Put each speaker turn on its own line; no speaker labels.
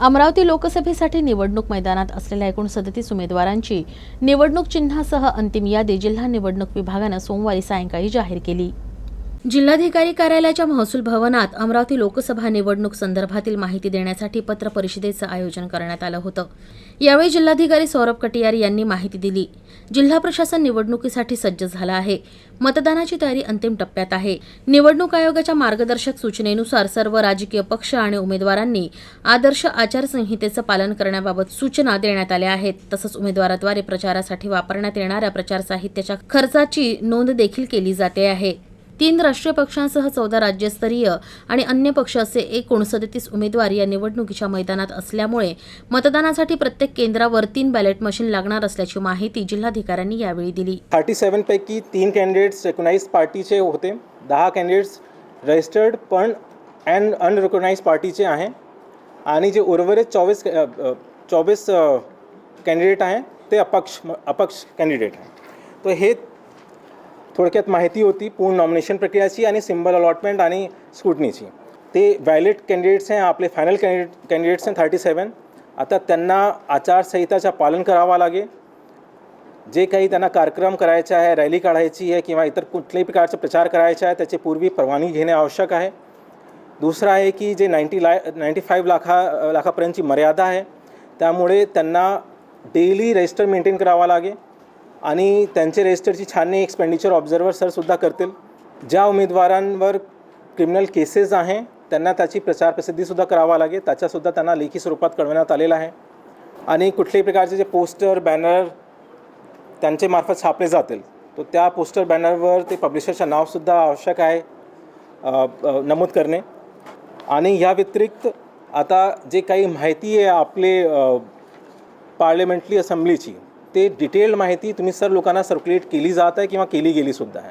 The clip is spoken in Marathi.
अमरावती लोकसभेसाठी निवडणूक मैदानात असलेल्या एकूण सदतीस उमेदवारांची निवडणूक चिन्हासह अंतिम यादी जिल्हा निवडणूक विभागानं सोमवारी सायंकाळी जाहीर केली. जिल्हाधिकारी कार्यालयाच्या महसूल भवनात अमरावती लोकसभा निवडणूक संदर्भातील माहिती देण्यासाठी पत्र परिषदेचं आयोजन करण्यात आलं होतं. यावेळी जिल्हाधिकारी सौरभ कटियार यांनी माहिती दिली. जिल्हा प्रशासन निवडणुकीसाठी सज्ज झालं आहे. मतदानाची तयारी अंतिम टप्प्यात आहे. निवडणूक आयोगाच्या मार्गदर्शक सूचनेनुसार सर्व राजकीय पक्ष आणि उमेदवारांनी आदर्श आचारसंहितेचं पालन करण्याबाबत सूचना देण्यात आल्या आहेत. तसंच उमेदवाराद्वारे प्रचारासाठी वापरण्यात येणाऱ्या प्रचार साहित्याच्या खर्चाची नोंद देखील केली जाते आहे. तीन राष्ट्रीय पक्षांसह चौदा राज्यस्तरीय आणि अन्य पक्ष असे एकूण सदतीस उमेदवार या निवडणुकीच्या मैदानात असल्यामुळे मतदानासाठी प्रत्येक केंद्रावर तीन बॅलेट मशीन लागणार असल्याची माहिती जिल्हाधिकाऱ्यांनी यावेळी दिली.
थर्टी सेवनपैकी तीन कॅन्डिडेट्स रेकग्नाइज पार्टीचे होते. दहा कॅन्डिडेट्स रजिस्टर्ड पण अँड अनरेकग्नाइज पार्टीचे आहे. आणि जे उर्वरित चोवीस चोवीस कॅन्डिडेट आहे ते अपक्ष अपक्ष कॅन्डिडेट आहे. तर हे थोडक्यात माहिती होती पूर्ण नॉमिनेशन प्रक्रियाची आणि सिम्बल अलॉटमेंट आणि स्क्रुटनीची ते व्हॅलिड कॅन्डिडेट्स आहे आपले फायनल कॅन्डिडेट कॅन्डिडेट्स आहे थर्टी सेवन आता त्यांना आचारसंहिताचं पालन करावं लागेल. जे काही त्यांना कार्यक्रम करायचा आहे रॅली काढायची आहे किंवा इतर कुठल्याही प्रकारचा प्रचार करायचा आहे त्याची पूर्वी परवानगी घेणे आवश्यक आहे. दुसरं आहे की जे नाईंटी ला नाईंटी फाईव्ह लाखा लाखापर्यंतची मर्यादा आहे त्यामुळे त्यांना डेली रजिस्टर मेंटेन करावा लागेल. आणि त्यांचे रजिस्टरची छाननी एक्सपेंडिचर ऑब्झर्वर सरसुद्धा करतील. ज्या उमेदवारांवर क्रिमिनल केसेस आहे त्यांना त्याची प्रचार प्रसिद्धीसुद्धा करावा लागेल. त्याच्यासुद्धा त्यांना लेखी स्वरूपात कळवण्यात आलेलं आहे. आणि कुठल्याही प्रकारचे जे पोस्टर बॅनर त्यांचे मार्फत छापले जातील तर त्या पोस्टर बॅनरवर ते पब्लिशरचं नावसुद्धा आवश्यक आहे नमूद करणे. आणि या व्यतिरिक्त आता जे काही माहिती आहे आपले पार्लिमेंटली असेंब्लीची ते डिटेल्ड माहिती तुम्ही सर लोकांना सर्क्युलेट केली जात आहे किंवा केली गेली सुद्धा आहे.